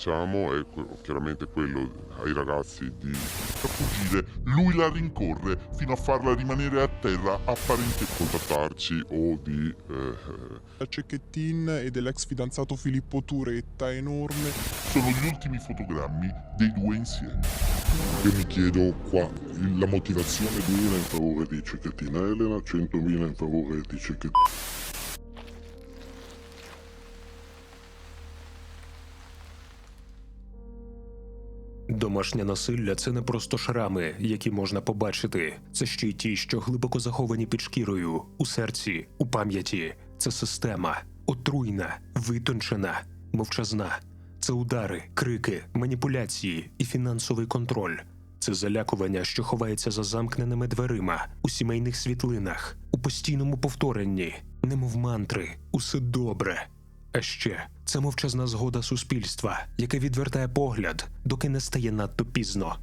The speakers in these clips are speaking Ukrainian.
facciamo è chiaramente quello ai ragazzi di fuggire. Lui la rincorre fino a farla rimanere a terra, apparente contattarci o di... eh, Cecchettin e dell'ex fidanzato Filippo Turetta enorme. sono gli ultimi fotogrammi dei due insieme. Io mi chiedo qua la motivazione 2.000 in favore di Cecchettina Elena, 100.000 in favore di Cecchettina. Домашнє насилля це не просто шрами, які можна побачити. Це ще й ті, що глибоко заховані під шкірою, у серці, у пам'яті. Це система, отруйна, витончена, мовчазна. Це удари, крики, маніпуляції і фінансовий контроль. Це залякування, що ховається за замкненими дверима, у сімейних світлинах, у постійному повторенні, немов мантри, усе добре. А ще це мовчазна згода суспільства, яке відвертає погляд, доки не стає надто пізно.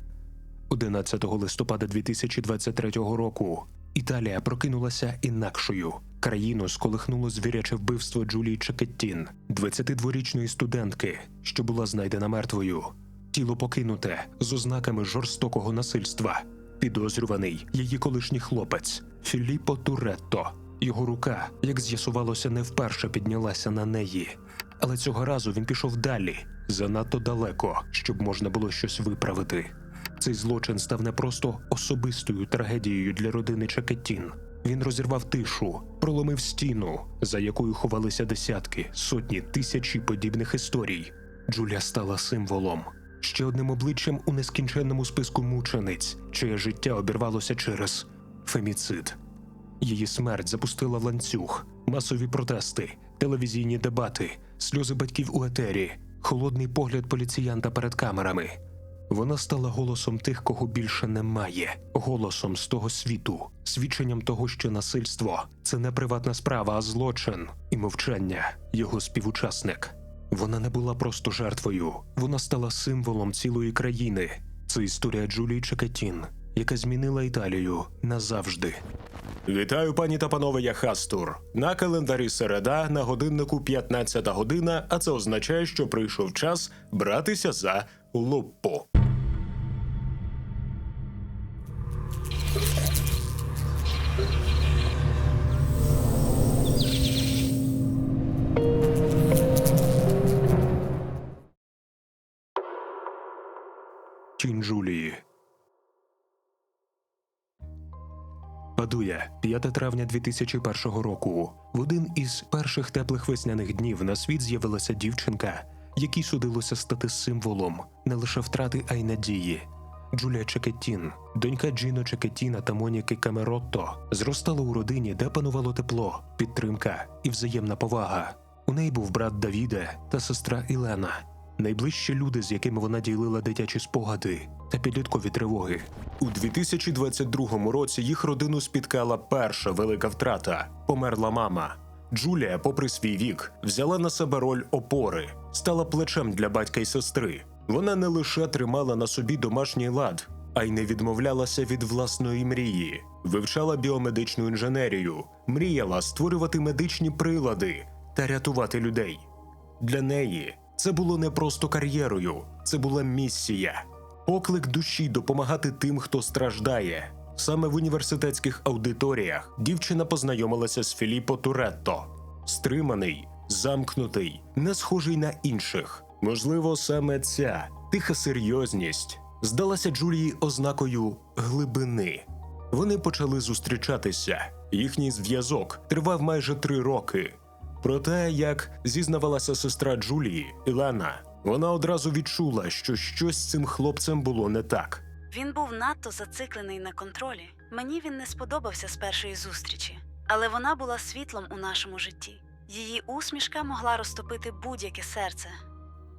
11 листопада 2023 року Італія прокинулася інакшою. Країну сколихнуло звіряче вбивство Джулії Чекеттін, 22-річної студентки, що була знайдена мертвою. Тіло покинуте з ознаками жорстокого насильства. Підозрюваний її колишній хлопець Філіппо Туретто. Його рука, як з'ясувалося, не вперше піднялася на неї. Але цього разу він пішов далі, занадто далеко, щоб можна було щось виправити. Цей злочин став не просто особистою трагедією для родини Чекеттін. Він розірвав тишу, проломив стіну, за якою ховалися десятки, сотні, тисячі подібних історій. Джуля стала символом, ще одним обличчям у нескінченному списку мучениць, чиє життя обірвалося через феміцид. Її смерть запустила ланцюг, масові протести, телевізійні дебати, сльози батьків у етері, холодний погляд поліціянта перед камерами. Вона стала голосом тих, кого більше немає, голосом з того світу, свідченням того, що насильство це не приватна справа, а злочин і мовчання його співучасник. Вона не була просто жертвою, вона стала символом цілої країни. Це історія Джулії Чекатін, яка змінила Італію назавжди. Вітаю, пані та панове, я Хастур. На календарі середа на годиннику 15 година, а це означає, що прийшов час братися за лупу. Падує 5 травня 2001 року. В один із перших теплих весняних днів на світ з'явилася дівчинка, якій судилося стати символом не лише втрати, а й надії. Джулія Чекеттін, донька Джіно Чекеттіна та Моніки Камеротто, зростала у родині, де панувало тепло, підтримка і взаємна повага. У неї був брат Давіде та сестра Ілена, найближчі люди, з якими вона ділила дитячі спогади та підліткові тривоги. У 2022 році їх родину спіткала перша велика втрата померла мама. Джулія, попри свій вік, взяла на себе роль опори, стала плечем для батька й сестри. Вона не лише тримала на собі домашній лад, а й не відмовлялася від власної мрії, вивчала біомедичну інженерію, мріяла створювати медичні прилади та рятувати людей. Для неї це було не просто кар'єрою, це була місія, поклик душі допомагати тим, хто страждає. Саме в університетських аудиторіях дівчина познайомилася з Філіппо Туретто. Стриманий, замкнутий, не схожий на інших. Можливо, саме ця тиха серйозність здалася Джулії ознакою глибини. Вони почали зустрічатися. Їхній зв'язок тривав майже три роки. Проте, як зізнавалася сестра Джулії, Ілена, вона одразу відчула, що щось з цим хлопцем було не так. Він був надто зациклений на контролі. Мені він не сподобався з першої зустрічі, але вона була світлом у нашому житті. Її усмішка могла розтопити будь-яке серце.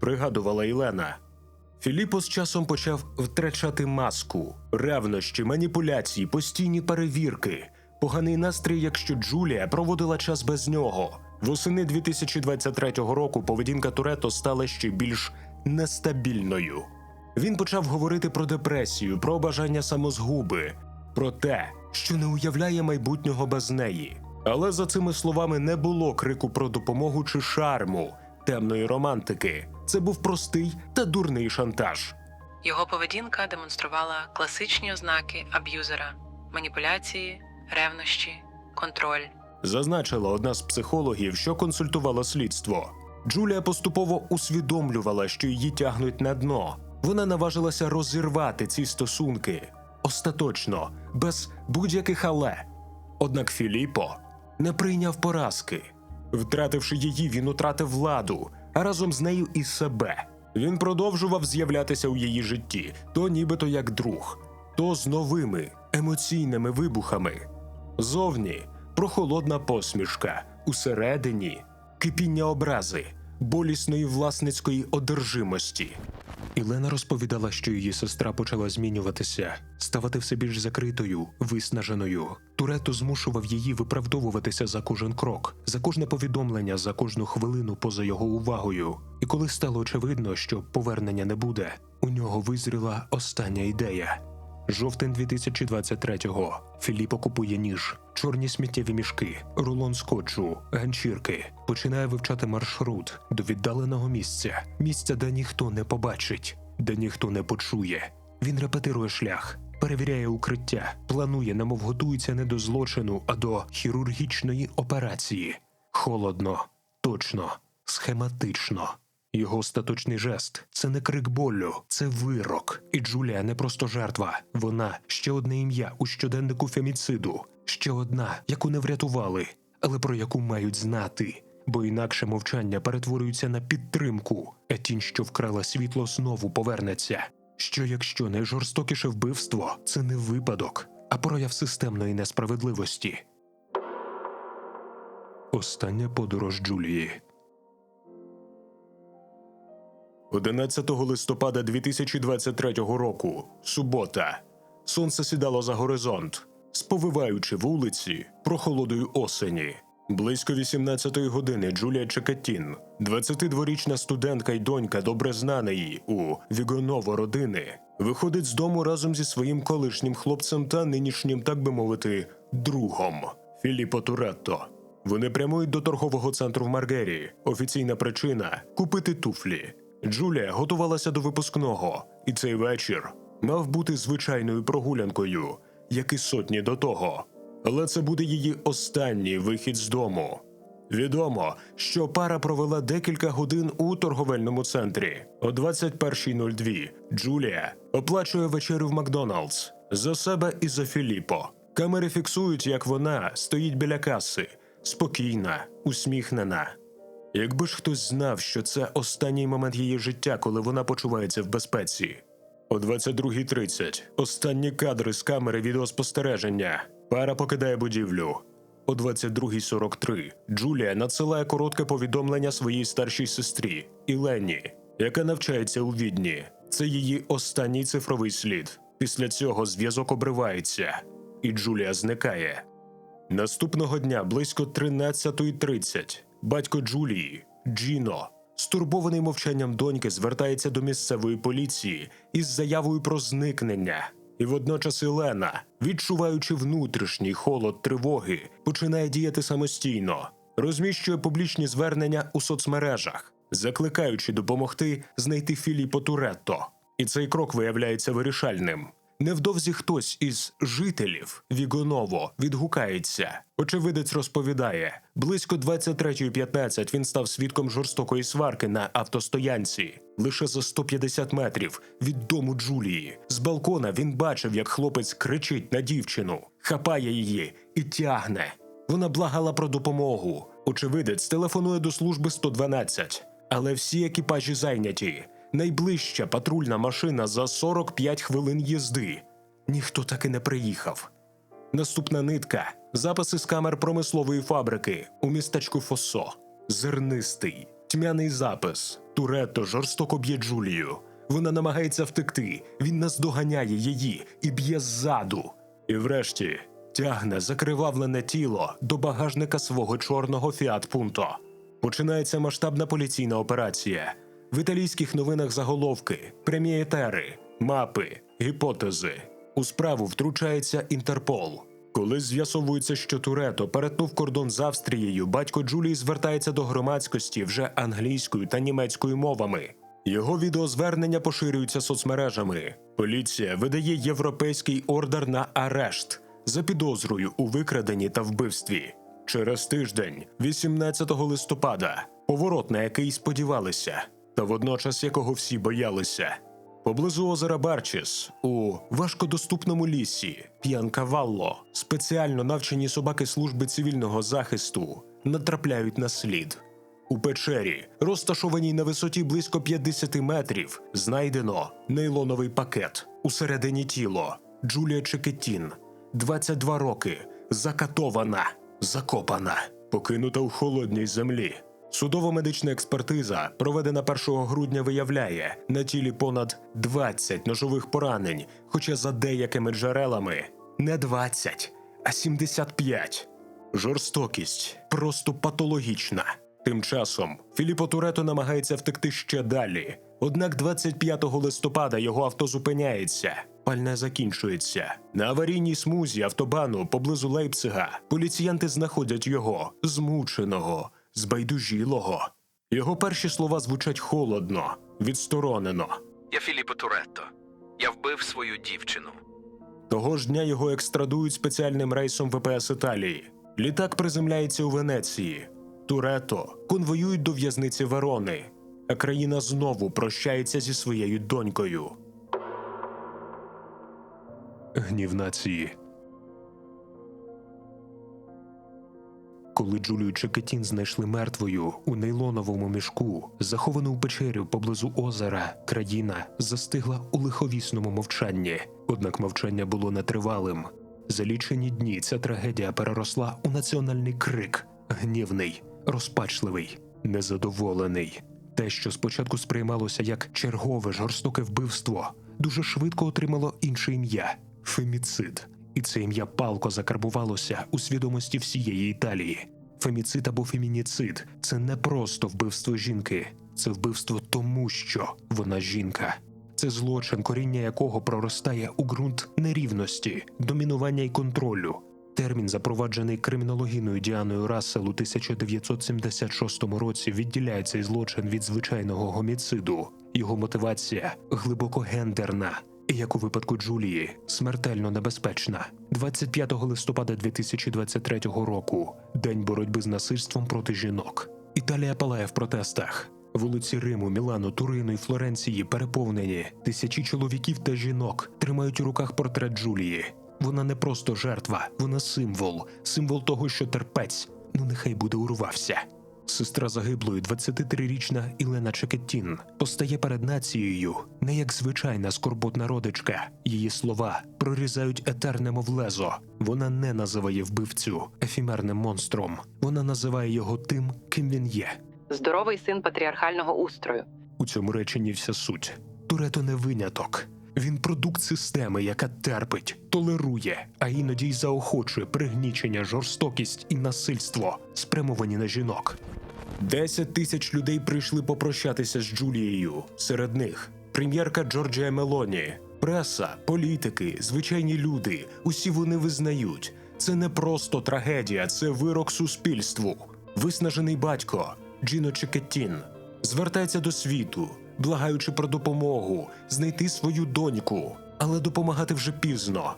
пригадувала Ілена. Філіппо з часом почав втрачати маску, ревнощі, маніпуляції, постійні перевірки, поганий настрій, якщо Джулія проводила час без нього. Восени 2023 року поведінка Турето стала ще більш нестабільною. Він почав говорити про депресію, про бажання самозгуби, про те, що не уявляє майбутнього без неї. Але за цими словами не було крику про допомогу чи шарму. темної романтики. Це був простий та дурний шантаж. Його поведінка демонструвала класичні ознаки аб'юзера: маніпуляції, ревнощі, контроль. Зазначила одна з психологів, що консультувала слідство. Джулія поступово усвідомлювала, що її тягнуть на дно. Вона наважилася розірвати ці стосунки остаточно, без будь-яких але. Однак Філіппо не прийняв поразки. Втративши її, він утратив владу, а разом з нею і себе. Він продовжував з'являтися у її житті, то нібито як друг, то з новими емоційними вибухами. Зовні прохолодна посмішка, усередині кипіння образи, болісної власницької одержимості. Ілена розповідала, що її сестра почала змінюватися, ставати все більш закритою, виснаженою. Турето змушував її виправдовуватися за кожен крок, за кожне повідомлення, за кожну хвилину поза його увагою. І коли стало очевидно, що повернення не буде, у нього визріла остання ідея. Жовтень 2023-го. Філіппо купує ніж, чорні сміттєві мішки, рулон скотчу, ганчірки. Починає вивчати маршрут до віддаленого місця, місця, де ніхто не побачить, де ніхто не почує. Він репетирує шлях, перевіряє укриття, планує, немов готується не до злочину, а до хірургічної операції. Холодно, точно, схематично. Його остаточний жест це не крик болю, це вирок. І Джулія не просто жертва. Вона ще одне ім'я у щоденнику феміциду, ще одна, яку не врятували, але про яку мають знати. Бо інакше мовчання перетворюється на підтримку, а тінь, що вкрала світло, знову повернеться. Що якщо найжорстокіше вбивство це не випадок, а прояв системної несправедливості. Остання подорож Джулії. 11 листопада 2023 року, субота. Сонце сідало за горизонт, сповиваючи вулиці прохолодою осені. Близько 18-ї години Джулія Чекатін, 22-річна студентка й донька добре знаної у Вігоново родини, виходить з дому разом зі своїм колишнім хлопцем та нинішнім, так би мовити, другом Філіппо Туретто. Вони прямують до торгового центру в Маргері. Офіційна причина купити туфлі. Джулія готувалася до випускного, і цей вечір мав бути звичайною прогулянкою, як і сотні до того. Але це буде її останній вихід з дому. Відомо, що пара провела декілька годин у торговельному центрі. О 21.02 Джулія оплачує вечерю в Макдоналдс за себе і за Філіппо. Камери фіксують, як вона стоїть біля каси, спокійна, усміхнена. Якби ж хтось знав, що це останній момент її життя, коли вона почувається в безпеці. О 22.30 останні кадри з камери відеоспостереження. Пара покидає будівлю. О 22.43 Джулія надсилає коротке повідомлення своїй старшій сестрі Ілені, яка навчається у відні. Це її останній цифровий слід. Після цього зв'язок обривається, і Джулія зникає. Наступного дня близько 13.30 батько Джулії, Джіно, стурбований мовчанням доньки, звертається до місцевої поліції із заявою про зникнення. І водночас Елена, відчуваючи внутрішній холод тривоги, починає діяти самостійно, розміщує публічні звернення у соцмережах, закликаючи допомогти знайти Філіппо Туретто. І цей крок виявляється вирішальним. Невдовзі хтось із жителів Вігоново відгукається. Очевидець розповідає, близько 23.15 він став свідком жорстокої сварки на автостоянці лише за 150 метрів від дому Джулії. З балкона він бачив, як хлопець кричить на дівчину, хапає її і тягне. Вона благала про допомогу. Очевидець телефонує до служби 112, але всі екіпажі зайняті. Найближча патрульна машина за 45 хвилин їзди. Ніхто так і не приїхав. Наступна нитка записи з камер промислової фабрики у містечку Фосо. Зернистий, тьмяний запис. Туретто жорстоко б'є Джулію. Вона намагається втекти. Він наздоганяє її і б'є ззаду. І врешті тягне закривавлене тіло до багажника свого чорного Фіат Пунто. Починається масштабна поліційна операція. В італійських новинах заголовки, прямі мапи, гіпотези. У справу втручається Інтерпол. Коли з'ясовується, що Турето перетнув кордон з Австрією, батько Джулії звертається до громадськості вже англійською та німецькою мовами. Його відеозвернення поширюються соцмережами. Поліція видає європейський ордер на арешт за підозрою у викраденні та вбивстві. Через тиждень, 18 листопада, поворот, на який сподівалися, та водночас якого всі боялися. Поблизу озера Барчіс у важкодоступному лісі П'янкавалло спеціально навчені собаки служби цивільного захисту натрапляють на слід. У печері, розташованій на висоті близько 50 метрів, знайдено нейлоновий пакет. Усередині тіло Джулія Чекетін, 22 роки, закатована, закопана, покинута у холодній землі. Судово-медична експертиза, проведена 1 грудня, виявляє на тілі понад 20 ножових поранень, хоча за деякими джерелами не 20, а 75. Жорстокість просто патологічна. Тим часом Філіппо Турето намагається втекти ще далі. Однак 25 листопада його авто зупиняється. Пальне закінчується. На аварійній смузі автобану поблизу Лейпцига поліціянти знаходять його змученого, збайдужілого. Його перші слова звучать холодно, відсторонено. Я Філіппо Туретто. Я вбив свою дівчину. Того ж дня його екстрадують спеціальним рейсом ВПС Італії. Літак приземляється у Венеції. Турето конвоюють до в'язниці Верони, а країна знову прощається зі своєю донькою. Гнів нації. Коли Джулію Чекетін знайшли мертвою у нейлоновому мішку, заховану в печері поблизу озера, країна застигла у лиховісному мовчанні. Однак мовчання було нетривалим. За лічені дні ця трагедія переросла у національний крик гнівний, розпачливий, незадоволений. Те, що спочатку сприймалося як чергове жорстоке вбивство, дуже швидко отримало інше ім'я феміцид. І це ім'я палко закарбувалося у свідомості всієї Італії. Феміцид або фемініцид це не просто вбивство жінки, це вбивство тому, що вона жінка. Це злочин, коріння якого проростає у ґрунт нерівності, домінування і контролю. Термін, запроваджений кримінологіною Діаною Рассел у 1976 році, відділяє цей злочин від звичайного гоміциду. Його мотивація глибоко гендерна, як у випадку Джулії, смертельно небезпечна. 25 листопада 2023 року, день боротьби з насильством проти жінок. Італія палає в протестах. Вулиці Риму, Мілану, Турину і Флоренції переповнені. Тисячі чоловіків та жінок тримають у руках портрет Джулії. Вона не просто жертва, вона символ, символ того, що терпець, ну нехай буде урвався. Сестра загиблої, 23-річна Ілена Чекеттін, постає перед нацією не як звичайна скорботна родичка. Її слова прорізають етерне мов лезо. Вона не називає вбивцю ефімерним монстром. Вона називає його тим, ким він є. Здоровий син патріархального устрою. У цьому реченні вся суть. Турето не виняток. Він продукт системи, яка терпить, толерує, а іноді й заохочує пригнічення, жорстокість і насильство, спрямовані на жінок. Десять тисяч людей прийшли попрощатися з Джулією. Серед них прем'єрка Джорджія Мелоні, преса, політики, звичайні люди. Усі вони визнають. Це не просто трагедія, це вирок суспільству. Виснажений батько Джіно Чекеттін звертається до світу, благаючи про допомогу, знайти свою доньку, але допомагати вже пізно.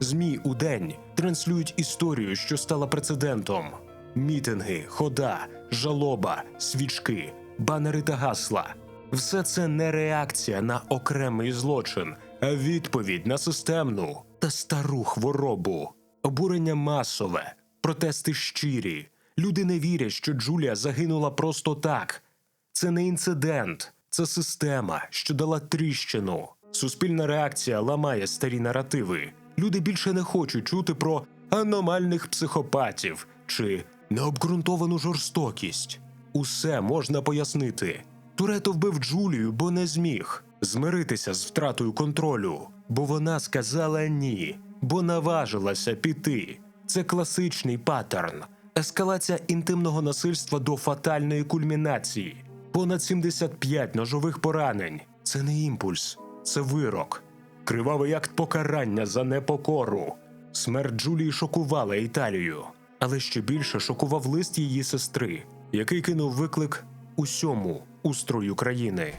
ЗМІ у день транслюють історію, що стала прецедентом: мітинги, хода, жалоба, свічки, банери та гасла. Все це не реакція на окремий злочин, а відповідь на системну та стару хворобу. Обурення масове, протести щирі. Люди не вірять, що Джулія загинула просто так. Це не інцидент, це система, що дала тріщину. Суспільна реакція ламає старі наративи. Люди більше не хочуть чути про аномальних психопатів чи необґрунтовану жорстокість. Усе можна пояснити. Турето вбив Джулію, бо не зміг змиритися з втратою контролю, бо вона сказала ні, бо наважилася піти. Це класичний паттерн. Ескалація інтимного насильства до фатальної кульмінації. Понад 75 ножових поранень. Це не імпульс, це вирок. Кривавий акт покарання за непокору. Смерть Джулії шокувала Італію, але ще більше шокував лист її сестри, який кинув виклик усьому устрою країни.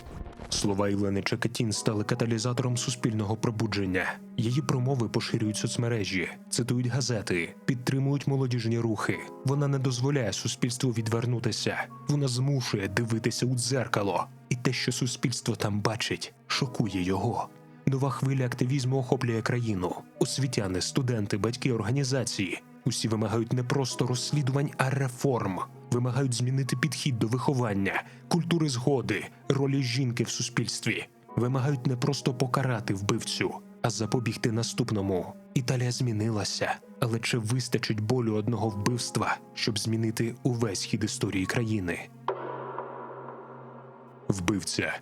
Слова Ілени Чекатін стали каталізатором суспільного пробудження. Її промови поширюють соцмережі, цитують газети, підтримують молодіжні рухи. Вона не дозволяє суспільству відвернутися. Вона змушує дивитися у дзеркало, і те, що суспільство там бачить, шокує його. Нова хвиля активізму охоплює країну. Освітяни, студенти, батьки, організації. Усі вимагають не просто розслідувань, а реформ. Вимагають змінити підхід до виховання, культури згоди, ролі жінки в суспільстві. Вимагають не просто покарати вбивцю, а запобігти наступному. Італія змінилася, але чи вистачить болю одного вбивства, щоб змінити увесь хід історії країни? Вбивця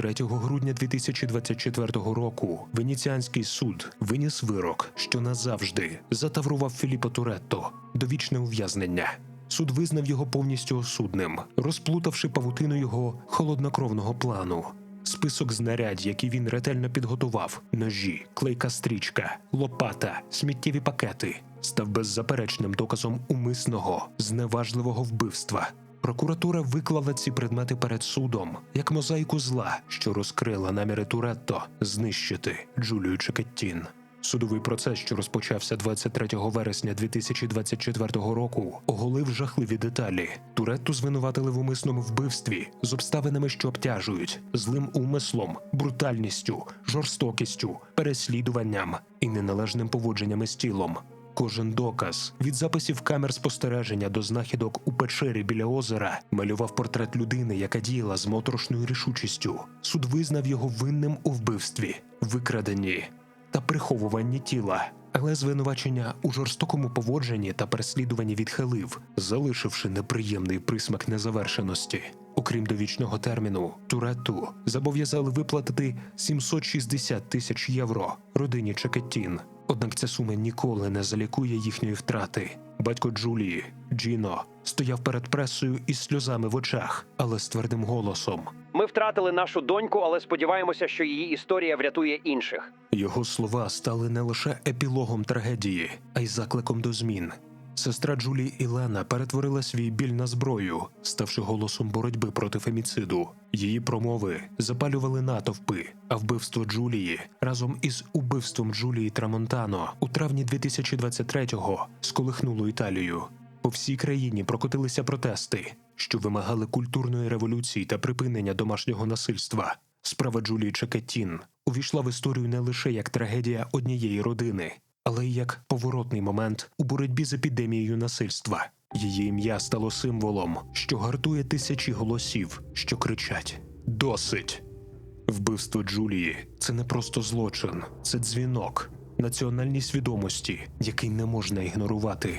3 грудня 2024 року Венеціанський суд виніс вирок, що назавжди затаврував Філіппо Туретто довічне ув'язнення. Суд визнав його повністю осудним, розплутавши павутину його холоднокровного плану. Список знарядь, які він ретельно підготував: ножі, клейка стрічка, лопата, сміттєві пакети, став беззаперечним доказом умисного, зневажливого вбивства. Прокуратура виклала ці предмети перед судом як мозаїку зла, що розкрила наміри Туретто знищити Джулію Чекеттін. Судовий процес, що розпочався 23 вересня 2024 року, оголив жахливі деталі. Туретту звинуватили в умисному вбивстві з обставинами, що обтяжують, злим умислом, брутальністю, жорстокістю, переслідуванням і неналежним поводженням із тілом. Кожен доказ від записів камер спостереження до знахідок у печері біля озера малював портрет людини, яка діяла з моторошною рішучістю. Суд визнав його винним у вбивстві, викраденні та приховуванні тіла. Але звинувачення у жорстокому поводженні та переслідуванні відхилив, залишивши неприємний присмак незавершеності. Окрім довічного терміну, Туретту зобов'язали виплатити 760 тисяч євро родині Чекеттін. Однак ця сума ніколи не залікує їхньої втрати. Батько Джулії, Джіно, стояв перед пресою із сльозами в очах, але з твердим голосом. Ми втратили нашу доньку, але сподіваємося, що її історія врятує інших. Його слова стали не лише епілогом трагедії, а й закликом до змін. Сестра Джулії Ілена перетворила свій біль на зброю, ставши голосом боротьби проти феміциду. Її промови запалювали натовпи, а вбивство Джулії разом із убивством Джулії Трамонтано у травні 2023-го сколихнуло Італію. По всій країні прокотилися протести, що вимагали культурної революції та припинення домашнього насильства. Справа Джулії Чекеттін увійшла в історію не лише як трагедія однієї родини, але й як поворотний момент у боротьбі з епідемією насильства. Її ім'я стало символом, що гартує тисячі голосів, що кричать: Досить! Вбивство Джулії це не просто злочин, це дзвінок національній свідомості, який не можна ігнорувати.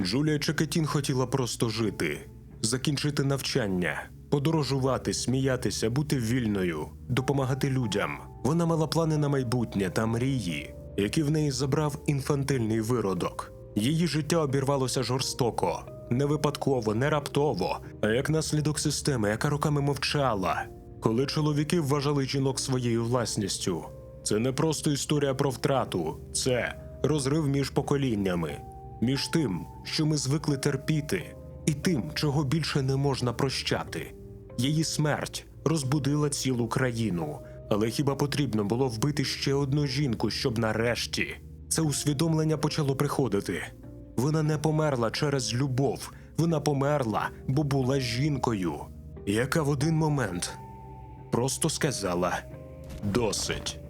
Джулія Чекетін хотіла просто жити, закінчити навчання, подорожувати, сміятися, бути вільною, допомагати людям. Вона мала плани на майбутнє та мрії, які в неї забрав інфантильний виродок. Її життя обірвалося жорстоко, не випадково, не раптово, а як наслідок системи, яка роками мовчала. Коли чоловіки вважали жінок своєю власністю, це не просто історія про втрату, це розрив між поколіннями, між тим, що ми звикли терпіти, і тим, чого більше не можна прощати. Її смерть розбудила цілу країну, але хіба потрібно було вбити ще одну жінку, щоб нарешті це усвідомлення почало приходити? Вона не померла через любов, вона померла, бо була жінкою, яка в один момент просто сказала досить.